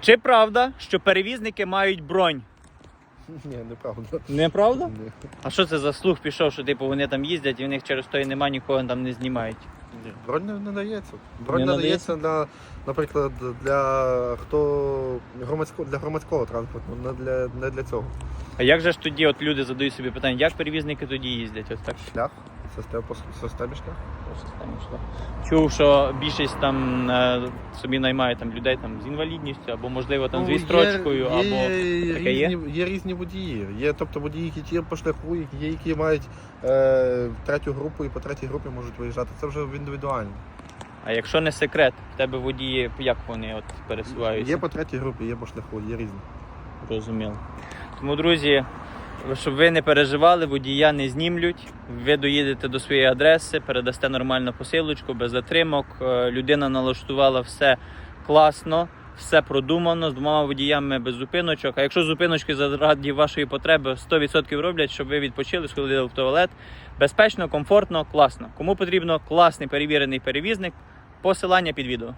Чи правда, що перевізники мають бронь? Ні, неправда. Неправда? Ні. А що це за слух пішов, що типу вони там їздять і в них через то і нема нікого там не знімають? Ні. Бронь не надається. Бронь Не надається на, наприклад, для хто громадського для громадського транспорту, не для не для цього. А як же ж тоді от люди задають собі питання, як перевізники тоді їздять? Ось так Шлях, система по системі шлях. Чув, що більшість там е, собі наймає там людей там з інвалідністю, або можливо там з Ну, відстрочкою, є, або є, таке є? різні, є різні водії. Є тобто водії, які є по шляху, є, які мають е, третю групу і по третій групі можуть виїжджати. Це вже індивідуально. А якщо не секрет, в тебе водії, як вони от пересуваються? Є по третій групі, є по шляху, є різні. Розуміло. Тому, друзі, щоб ви не переживали, водія не знімлють. Ви доїдете до своєї адреси, передасте нормальну посилочку, без затримок. Е, Людина налаштувала все класно, все продумано, з двома водіями без зупиночок. А якщо зупиночки заради вашої потреби 100% роблять, щоб ви відпочили, сходили в туалет. Безпечно, комфортно, класно. Кому потрібно класний перевірений перевізник, посилання під відео.